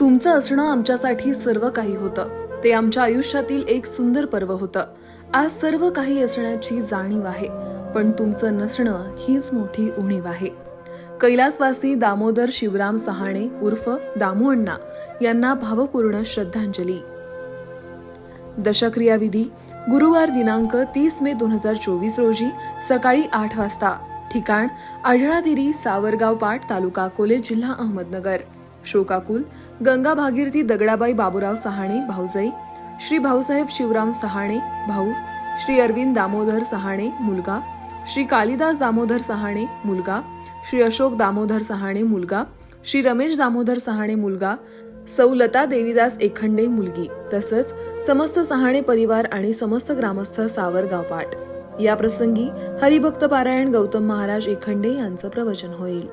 तुमचं असणं आमच्यासाठी सर्व काही होतं. ते आमच्या आयुष्यातील एक सुंदर पर्व होतं. आज सर्व काही असण्याची जाणीव आहे. पण तुमचं नसणं हीच मोठी उणीव आहे. कैलासवासी दामोदर शिवराम सहाणे उर्फ दामू अण्णा यांना भावपूर्ण श्रद्धांजली. दशक्रियाविधी गुरुवार दिनांक तीस मे दोन हजार चोवीस रोजी सकाळी आठ वाजता. ठिकाण आढळादिरी सावरगाव पाट तालुका कोले जिल्हा अहमदनगर. शोकाकुल गंगा भागीरथी दगडाबाई बाबूराव सहाणे भाऊजाई श्री भाऊसाहेब शिवराम सहाणे भाऊ श्री अरविंद दामोदर सहाणे मुलगा श्री कालिदास दामोदर सहाणे मुलगा श्री अशोक दामोदर सहाणे मुलगा श्री रमेश दामोदर सहाणे मुलगा सौ लता देवीदास एखंडे मुलगी तसंच समस्त सहाणे परिवार आणि समस्त ग्रामस्थ सावरगाव पाट या प्रसंगी हरिभक्त पारायण गौतम महाराज एखंडे यांचं प्रवचन होईल.